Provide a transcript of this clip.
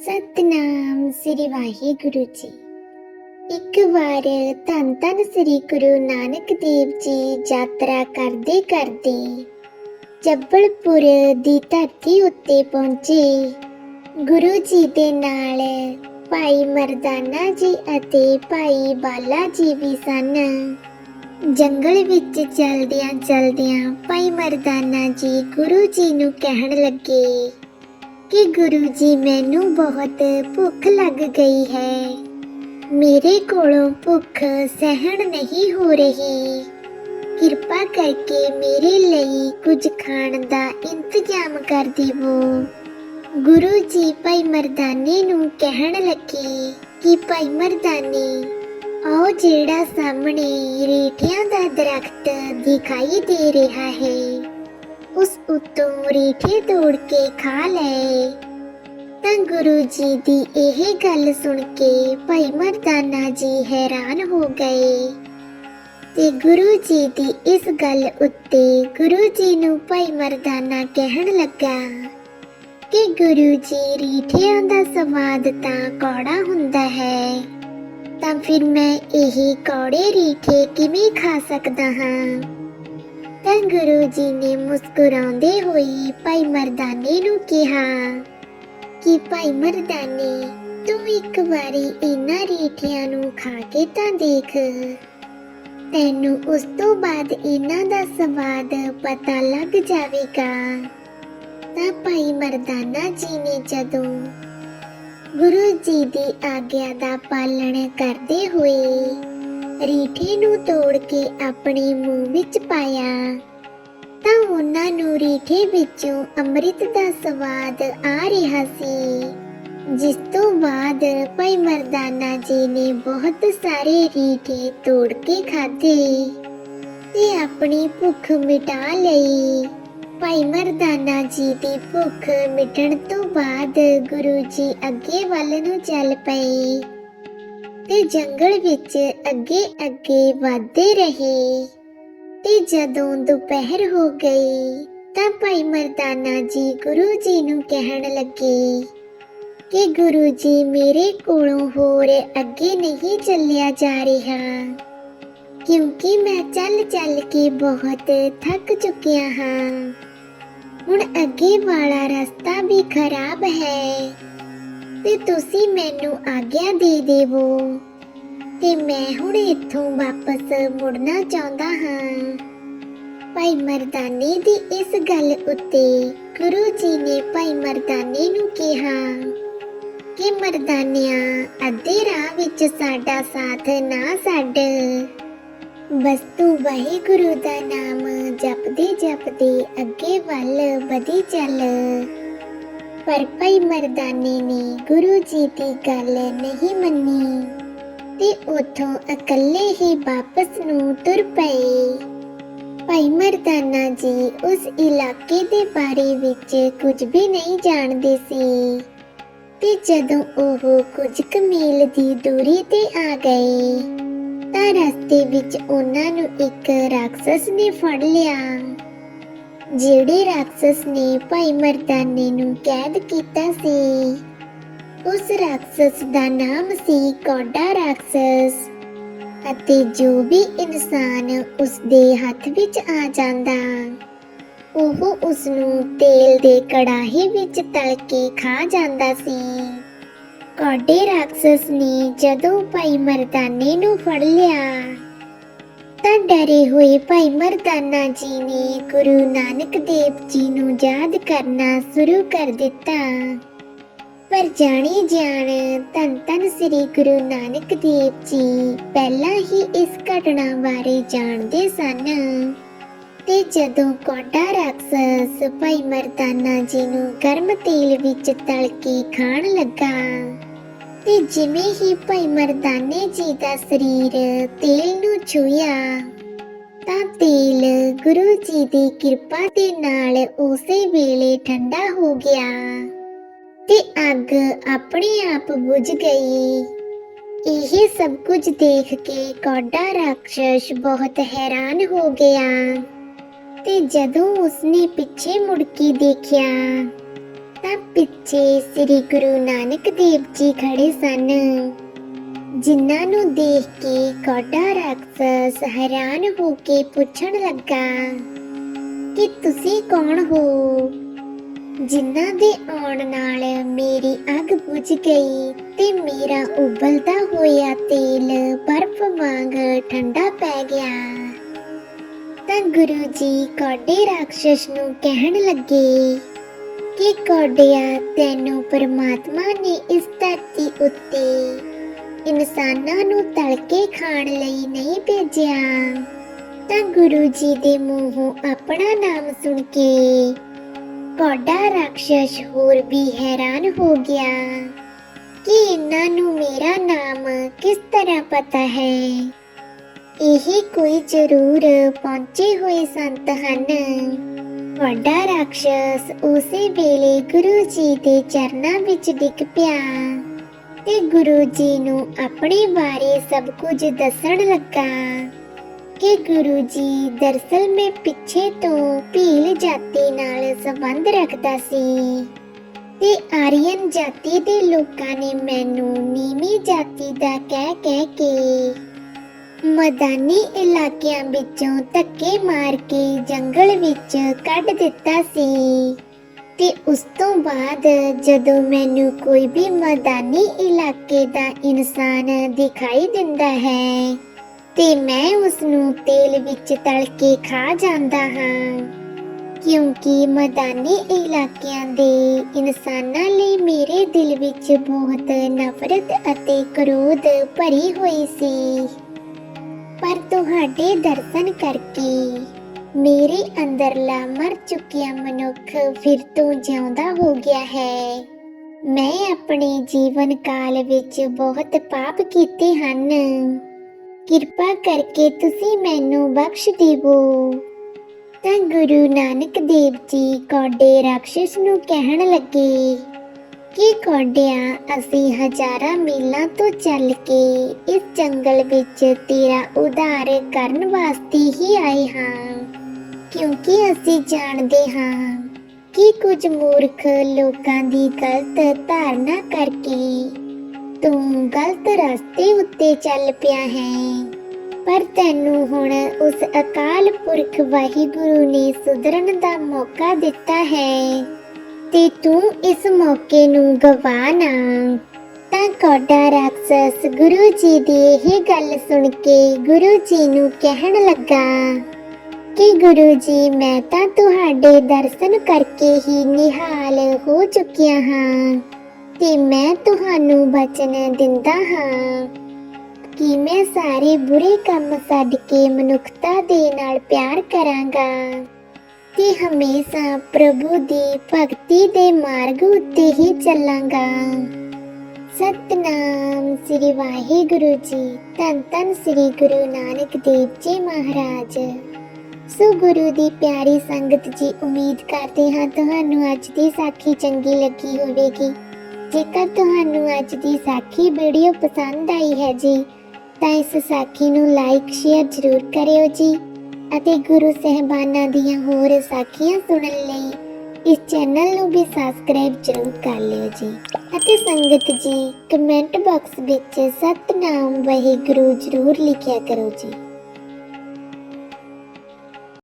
ਸਤਨਾਮ ਸ੍ਰੀ ਵਾਹਿਗੁਰੂ ਜੀ। ਇੱਕ ਵਾਰ ਧੰਨ ਧੰਨ ਸ੍ਰੀ ਗੁਰੂ ਨਾਨਕ ਦੇਵ ਜੀ ਯਾਤਰਾ ਕਰਦੇ ਕਰਦੇ ਜੱਬਲਪੁਰ ਦੀ ਧਰਤੀ ਉੱਤੇ ਪਹੁੰਚੇ। ਗੁਰੂ ਜੀ ਦੇ ਨਾਲ ਭਾਈ ਮਰਦਾਨਾ ਜੀ ਅਤੇ ਭਾਈ ਬਾਲਾ ਜੀ ਵੀ ਸਨ। ਜੰਗਲ ਵਿੱਚ ਚਲਦਿਆਂ ਚਲਦਿਆਂ ਭਾਈ ਮਰਦਾਨਾ ਜੀ ਗੁਰੂ ਜੀ ਨੂੰ ਕਹਿਣ ਲੱਗੇ ਕਿ ਗੁਰੂ ਜੀ ਮੈਨੂੰ ਬਹੁਤ ਭੁੱਖ ਲੱਗ ਗਈ ਹੈ। ਮੇਰੇ ਕੋਲੋਂ ਭੁੱਖ ਸਹਿਣ ਨਹੀਂ ਹੋ ਰਹੀ। ਕਿਰਪਾ ਕਰਕੇ ਮੇਰੇ ਲਈ ਕੁਝ ਖਾਣ ਦਾ ਇੰਤਜ਼ਾਮ ਕਰ ਦੇਵੋ। ਗੁਰੂ ਜੀ ਭਾਈ ਮਰਦਾਨੇ ਨੂੰ ਕਹਿਣ ਲੱਗੇ ਕਿ ਭਾਈ ਮਰਦਾਨੇ, ਆਓ ਜਿਹੜਾ ਸਾਹਮਣੇ ਰੇਠਿਆਂ ਦਾ ਦਰਖਤ ਦਿਖਾਈ ਦੇ ਰਿਹਾ ਹੈ। ਉਸ ਉੱਤੋਂ ਰੀਠੇ ਤੋੜ ਕੇ ਖਾ ਲਏ। ਤਾਂ ਗੁਰੂ ਜੀ ਦੀ ਇਹ ਗੱਲ ਸੁਣ ਕੇ ਭਾਈ ਮਰਦਾਨਾ ਜੀ ਹੈਰਾਨ ਹੋ ਗਏ। ਤੇ ਗੁਰੂ ਜੀ ਦੀ ਇਸ ਗੱਲ ਉੱਤੇ ਗੁਰੂ ਜੀ ਨੂੰ ਭਾਈ ਮਰਦਾਨਾ ਕਹਿਣ ਲੱਗਾ ਕਿ ਗੁਰੂ ਜੀ ਰੀਠਿਆਂ ਦਾ ਸਵਾਦ ਤਾਂ ਕੌੜਾ ਹੁੰਦਾ ਹੈ। ਤਾਂ ਫਿਰ ਮੈਂ ਇਹ ਕੌੜੇ ਰੀਠੇ ਕਿਵੇਂ ਖਾ ਸਕਦਾ ਹਾਂ? ਤਾਂ ਗੁਰੂ ਜੀ ਨੇ ਮੁਸਕਰਾਉਂਦੇ ਹੋਏ ਭਾਈ ਮਰਦਾਨੇ ਨੂੰ ਕਿਹਾ, ਕਿ ਭਾਈ ਮਰਦਾਨੇ, ਤੂੰ ਇੱਕ ਵਾਰੀ ਇਹਨਾਂ ਰੀਠਿਆਂ ਨੂੰ ਖਾ ਕੇ ਤਾਂ ਦੇਖ। ਤੈਨੂੰ ਉਸ ਤੋਂ ਬਾਅਦ ਇਹਨਾਂ ਦਾ ਸਵਾਦ ਪਤਾ ਲੱਗ ਜਾਵੇਗਾ। ਤਾਂ ਭਾਈ ਮਰਦਾਨਾ ਜੀ ਨੇ ਜਦੋਂ ਗੁਰੂ ਜੀ ਦੀ ਆਗਿਆ ਦਾ ਪਾਲਣ ਕਰਦੇ ਹੋਏ ਰੀਠੇ ਨੂੰ ਤੋੜ ਕੇ ਆਪਣੇ ਮੂੰਹ ਵਿੱਚ ਪਾਇਆ। ਤਾਂ ਉਹਨਾਂ ਨੂੰ ਰੀਠੇ ਵਿੱਚੋਂ ਅੰਮ੍ਰਿਤ ਦਾ ਸਵਾਦ ਆ ਰਿਹਾ ਸੀ। ਜਿਸ ਤੋਂ ਬਾਅਦ ਭਾਈ ਮਰਦਾਨਾ ਜੀ ਨੇ ਬਹੁਤ ਸਾਰੇ ਰੀਠੇ ਤੋੜ ਕੇ ਖਾਧੇ ਤੇ ਆਪਣੀ ਭੁੱਖ ਮਿਟਾ ਲਈ। ਭਾਈ ਮਰਦਾਨਾ ਜੀ ਦੀ ਭੁੱਖ ਮਿਟਣ ਤੋਂ ਬਾਅਦ ਗੁਰੂ ਜੀ ਅੱਗੇ ਵੱਲ ਨੂੰ ਚੱਲ ਪਏ। ਤੇ ਜੰਗਲ ਵਿੱਚ ਅੱਗੇ ਅੱਗੇ ਵਧਦੇ ਰਹੇ। ਤੇ ਜਦੋਂ ਦੁਪਹਿਰ ਹੋ ਗਈ, ਤਾਂ ਭਾਈ ਮਰਦਾਨਾ ਜੀ ਗੁਰੂ ਜੀ ਨੂੰ ਕਹਿਣ ਲੱਗੇ ਕਿ ਗੁਰੂ ਜੀ, ਮੇਰੇ ਕੋਲੋਂ ਹੋਰ ਅੱਗੇ ਨਹੀਂ ਚੱਲਿਆ ਜਾ ਰਿਹਾ। ਕਿਉਂਕਿ ਮੈਂ ਚੱਲ ਚੱਲ ਕੇ ਬਹੁਤ ਥੱਕ ਚੁੱਕਿਆ ਹਾਂ। ਹੁਣ ਅੱਗੇ ਵਾਲਾ ਰਸਤਾ ਵੀ ਖਰਾਬ ਹੈ। ਤੇ ਤੁਸੀਂ ਮੈਨੂੰ ਆਗਿਆ ਦੇ ਦੇਵੋ। ਤੇ ਮੈਂ ਹੁਣ ਇੱਥੋਂ ਵਾਪਸ ਮੁੜਨਾ ਚਾਹੁੰਦਾ ਹਾਂ। ਭਾਈ ਮਰਦਾਨੇ ਦੀ ਇਸ ਗੱਲ ਉੱਤੇ ਗੁਰੂ ਜੀ ਨੇ ਭਾਈ ਮਰਦਾਨੇ ਨੂੰ ਕਿਹਾ ਕਿ ਮਰਦਾਨਿਆ, ਅੱਧੇ ਰਾਹ ਵਿੱਚ ਸਾਡਾ ਸਾਥ ਨਾ ਛੱਡ। ਬਸ ਤੂੰ ਵਾਹਿਗੁਰੂ ਦਾ ਨਾਮ ਜਪਦੇ ਜਪਦੇ ਅੱਗੇ ਵੱਲ ਵਧੀ ਚੱਲ। ਪਰ ਭਾਈ ਮਰਦਾਨੇ ਨੇ ਗੁਰੂ ਜੀ ਦੀ ਗੱਲ ਨਹੀਂ ਮੰਨੀ ਤੇ ਉਥੋਂ ਇਕੱਲੇ ਹੀ ਵਾਪਸ ਨੂੰ ਤੁਰ ਪਏ। ਭਾਈ ਮਰਦਾਨਾ ਜੀ ਉਸ ਇਲਾਕੇ ਦੇ ਬਾਰੇ ਵਿੱਚ ਕੁਝ ਵੀ ਨਹੀਂ ਜਾਣਦੇ ਸੀ ਤੇ ਜਦੋਂ ਉਹ ਕੁਝ ਕੁ ਦੀ ਦੂਰੀ ਤੇ ਆ ਗਏ ਤਾਂ ਰਸਤੇ ਵਿੱਚ ਉਹਨਾਂ ਨੂੰ ਇੱਕ ਰਾਖਸ ਨੇ ਫੜ ਲਿਆ। ਜਿਹੜੇ ਰਾਖਸ ਨੇ ਭਾਈ ਮਰਦਾਨੇ ਨੂੰ ਕੈਦ ਕੀਤਾ ਸੀ, ਉਸ ਰਾਖਸ ਦਾ ਨਾਮ ਸੀ ਕੋਡਾ ਰਾਖਸ ਅਤੇ ਜੋ ਵੀ ਇਨਸਾਨ ਉਸ ਦੇ ਹੱਥ ਵਿੱਚ ਆ ਜਾਂਦਾ, ਉਹ ਉਸ ਨੂੰ ਤੇਲ ਦੇ ਕੜਾਹੀ ਵਿੱਚ ਤਲ ਕੇ ਖਾ ਜਾਂਦਾ ਸੀ। ਕੋਡੇ ਰਾਖਸ ਨੇ ਜਦੋਂ ਭਾਈ ਮਰਦਾਨੇ ਨੂੰ ਫੜ ਲਿਆ ਤਾਂ ਡਰੇ ਹੋਏ ਭਾਈ ਮਰਦਾਨਾ ਜੀ ਨੇ ਗੁਰੂ ਨਾਨਕ ਦੇਵ ਜੀ ਨੂੰ ਯਾਦ ਕਰਨਾ ਸ਼ੁਰੂ ਕਰ ਦਿੱਤਾ। ਪਰ ਜਾਣੀ ਜਾਣ ਧੰਨ ਧੰਨ ਸ੍ਰੀ ਗੁਰੂ ਨਾਨਕ ਦੇਵ ਜੀ ਪਹਿਲਾਂ ਹੀ ਇਸ ਘਟਨਾ ਬਾਰੇ ਜਾਣਦੇ ਸਨ ਤੇ ਜਦੋਂ ਕੋਟਾ ਰਾਖਸ ਭਾਈ ਮਰਦਾਨਾ ਜੀ ਨੂੰ ਗਰਮ ਤੇਲ ਵਿੱਚ ਤਲ ਕੇ ਖਾਣ ਲੱਗਾ ਤੇ ਜਿਵੇਂ ਹੀ ਭਾਈ ਮਰਦਾਨੇ ਜੀ ਦਾ ਸਰੀਰ ਤੇਲ ਨੂੰ ਛੂਇਆ ਤਾਂ ਤੇਲ ਗੁਰੂ ਜੀ ਦੀ ਕਿਰਪਾ ਦੇ ਨਾਲ ਉਸੇ ਵੇਲੇ ਠੰਡਾ ਹੋ ਗਿਆ ਤੇ ਅੱਗ ਆਪਣੇ ਆਪ ਬੁਝ ਗਈ। ਇਹ ਸਭ ਕੁਝ ਦੇਖ ਕੇ ਕੋਡਾ ਰਾਖਸ਼ ਬਹੁਤ ਹੈਰਾਨ ਹੋ ਗਿਆ ਤੇ ਜਦੋਂ ਉਸਨੇ ਪਿੱਛੇ ਮੁੜ ਕੇ ਦੇਖਿਆ ਤਾਂ ਪਿੱਛੇ ਸ੍ਰੀ ਗੁਰੂ ਨਾਨਕ ਦੇਵ ਜੀ ਖੜੇ ਸਨ। ਜਿਨ੍ਹਾਂ ਨੂੰ ਦੇਖ ਕੇ ਕੋਡਾ ਰਾਖਸ ਹੈਰਾਨ ਹੋ ਕੇ ਪੁੱਛਣ ਲੱਗਾ, ਕਿ ਤੁਸੀਂ ਕੌਣ ਹੋ? ਜਿਨ੍ਹਾਂ ਦੇ ਆਉਣ ਨਾਲ ਮੇਰੀ ਅੱਗ ਬੁਝ ਗਈ ਤੇ ਮੇਰਾ ਉਬਲਦਾ ਹੋਇਆ ਤੇਲ ਬਰਫ਼ ਵਾਂਗ ਠੰਡਾ ਪੈ ਗਿਆ। ਤਾਂ ਗੁਰੂ ਜੀ ਕੋਡੇ ਰਾਖਸ਼ ਨੂੰ ਕਹਿਣ ਲੱਗੇ ਕਿ ਕੋਡਿਆ ਤੈਨੂੰ ਪਰਮਾਤਮਾ ਨੇ ਇਸ ਧਰਤੀ ਉੱਤੇ ਇਨਸਾਨਾਂ ਨੂੰ ਤਲ ਖਾਣ ਲਈ ਨਹੀਂ ਭੇਜਿਆ। ਤਾਂ ਗੁਰੂ ਜੀ ਦੇ ਮੂੰਹੋਂ ਆਪਣਾ ਨਾਮ ਸੁਣ ਕੇ ਕੋਡਾ ਰਾਖਸ਼ ਹੋਰ ਵੀ ਹੈਰਾਨ ਹੋ ਗਿਆ ਕਿ ਇਹਨਾਂ ਨੂੰ ਮੇਰਾ ਨਾਮ ਕਿਸ ਤਰ੍ਹਾਂ ਪਤਾ ਹੈ। ਇਹ ਕੋਈ ਜ਼ਰੂਰ ਪਹੁੰਚੇ ਹੋਏ ਸੰਤ ਹਨ। ਵੱਡਾ ਰਾਖਸ਼ ਉਸੇ ਵੇਲੇ ਗੁਰੂ ਜੀ ਦੇ ਚਰਨਾਂ ਵਿੱਚ ਡਿੱਗ ਪਿਆ ਤੇ ਗੁਰੂ ਜੀ ਨੂੰ ਆਪਣੇ ਬਾਰੇ ਸਭ ਕੁਝ ਦੱਸਣ ਲੱਗਾ ਕਿ ਗੁਰੂ ਜੀ ਦਰਸਲ ਮੈਂ ਪਿੱਛੇ ਤੋਂ ਭੀਲ ਜਾਤੀ ਨਾਲ ਸੰਬੰਧ ਰੱਖਦਾ ਸੀ ਤੇ ਆਰੀਅਨ ਜਾਤੀ ਦੇ ਲੋਕਾਂ ਨੇ ਮੈਨੂੰ ਨੀਵੀਂ ਜਾਤੀ ਦਾ ਕਹਿ ਕਹਿ ਕੇ ਮੈਦਾਨੀ ਇਲਾਕਿਆਂ ਵਿੱਚੋਂ ਧੱਕੇ ਮਾਰ ਕੇ ਜੰਗਲ ਵਿੱਚ ਕੱਢ ਦਿੱਤਾ ਸੀ। ਤੇ ਉਸ ਤੋਂ ਬਾਅਦ ਜਦੋਂ ਮੈਨੂੰ ਕੋਈ ਵੀ ਮੈਦਾਨੀ ਇਲਾਕੇ ਦਾ ਇਨਸਾਨ ਦਿਖਾਈ ਦਿੰਦਾ ਹੈ, ਤੇ ਮੈਂ ਉਸ ਨੂੰ ਤੇਲ ਵਿੱਚ ਤਲ ਕੇ ਖਾ ਜਾਂਦਾ ਹਾਂ। ਕਿਉਂਕਿ ਮੈਦਾਨੀ ਇਲਾਕਿਆਂ ਦੇ ਇਨਸਾਨਾਂ ਲਈ ਮੇਰੇ ਦਿਲ ਵਿੱਚ ਬਹੁਤ ਨਫ਼ਰਤ ਅਤੇ ਕਰੋਧ ਭਰੀ ਹੋਈ ਸੀ। ਪਰ ਤੁਹਾਡੇ ਦਰਸ਼ਨ ਕਰਕੇ ਮੇਰੇ ਅੰਦਰਲਾ ਮਰ ਚੁੱਕਿਆ ਮਨੁੱਖ ਫਿਰ ਤੋਂ ਜਿਉਂਦਾ ਹੋ ਗਿਆ ਹੈ। ਮੈਂ ਆਪਣੇ ਜੀਵਨ ਕਾਲ ਵਿੱਚ ਬਹੁਤ ਪਾਪ ਕੀਤੇ ਹਨ। ਕਿਰਪਾ ਕਰਕੇ ਤੁਸੀਂ ਮੈਨੂੰ ਬਖਸ਼ ਦੇਵੋ। ਤਾਂ ਗੁਰੂ ਨਾਨਕ ਦੇਵ ਜੀ ਕੋਡੇ ਰਾਖਸ਼ ਨੂੰ ਕਹਿਣ ਲੱਗੇ ਕਿ ਕੋਡਿਆ ਅਸੀਂ ਹਜ਼ਾਰਾਂ ਮੀਲਾਂ ਤੋਂ ਚੱਲ ਕੇ ਇਸ ਜੰਗਲ ਵਿੱਚ ਤੇਰਾ ਉਧਾਰ ਕਰਨ ਵਾਸਤੇ ਹੀ ਆਏ ਹਾਂ। ਕਿਉਂਕਿ ਅਸੀਂ ਜਾਣਦੇ ਹਾਂ ਕਿ ਕੁਝ ਮੂਰਖ ਲੋਕਾਂ ਦੀ ਗਲਤ ਧਾਰਨਾ ਕਰਕੇ ਤੂੰ ਗਲਤ ਰਸਤੇ ਉੱਤੇ ਚੱਲ ਪਿਆ ਹੈ। ਪਰ ਤੈਨੂੰ ਹੁਣ ਉਸ ਅਕਾਲ ਪੁਰਖ ਵਾਹਿਗੁਰੂ ਨੇ ਸੁਧਰਨ ਦਾ ਮੌਕਾ ਦਿੱਤਾ ਹੈ। ਤੇ ਤੂੰ ਇਸ ਮੌਕੇ ਨੂੰ ਗਵਾ ਨਾ। ਤਾਂ ਕੋਡਾ ਰਾਖਸ ਗੁਰੂ ਜੀ ਦੀ ਇਹ ਗੱਲ ਸੁਣ ਕੇ ਗੁਰੂ ਜੀ ਨੂੰ ਕਹਿਣ ਲੱਗਾ, ਕਿ ਗੁਰੂ ਜੀ, ਮੈਂ ਤਾਂ ਤੁਹਾਡੇ ਦਰਸ਼ਨ ਕਰਕੇ ਹੀ ਨਿਹਾਲ ਹੋ ਚੁੱਕਿਆ ਹਾਂ ਤੇ ਮੈਂ ਤੁਹਾਨੂੰ ਬਚਨ ਦਿੰਦਾ ਹਾਂ। ਕਿ ਮੈਂ ਸਾਰੇ ਬੁਰੇ ਕੰਮ ਛੱਡ ਕੇ ਮਨੁੱਖਤਾ ਦੇ ਨਾਲ ਪਿਆਰ ਕਰਾਂਗਾ? ਤੇ ਹਮੇਸ਼ਾ ਪ੍ਰਭੂ ਦੀ ਭਗਤੀ ਦੇ ਮਾਰਗ ਉੱਤੇ ਹੀ ਚੱਲਾਂਗਾ। ਸਤਨਾਮ ਸ੍ਰੀ ਵਾਹਿਗੁਰੂ ਜੀ, ਧੰਨ ਧੰਨ ਸ੍ਰੀ ਗੁਰੂ ਨਾਨਕ ਦੇਵ ਜੀ ਮਹਾਰਾਜ। ਸੋ ਗੁਰੂ ਦੀ ਪਿਆਰੀ ਸੰਗਤ ਜੀ, ਉਮੀਦ ਕਰਦੇ ਹਾਂ ਤੁਹਾਨੂੰ ਅੱਜ ਦੀ ਸਾਖੀ ਚੰਗੀ ਲੱਗੀ ਹੋਵੇਗੀ। ਜੇਕਰ ਤੁਹਾਨੂੰ ਅੱਜ ਦੀ ਸਾਖੀ ਵੀਡੀਓ ਪਸੰਦ ਆਈ ਹੈ ਜੀ, ਤਾਂ ਇਸ ਸਾਖੀ ਨੂੰ ਲਾਈਕ, ਸ਼ੇਅਰ ਜ਼ਰੂਰ ਕਰਿਓ ਜੀ। ਅਤੇ ਗੁਰੂ ਸਹਿਬਾਨਾਂ ਦੀਆਂ ਹੋਰ ਸਾਖੀਆਂ ਸੁਣਨ ਲਈ ਇਸ ਚੈਨਲ ਨੂੰ ਵੀ ਸਬਸਕ੍ਰਾਈਬ ਜ਼ਰੂਰ ਕਰ ਲਿਓ ਜੀ। ਅਤੇ ਸੰਗਤ ਜੀ ਕਮੈਂਟ ਬਾਕਸ ਵਿੱਚ ਸਤਨਾਮ ਵਾਹਿਗੁਰੂ ਜ਼ਰੂਰ ਲਿਖਿਆ ਕਰੋ ਜੀ।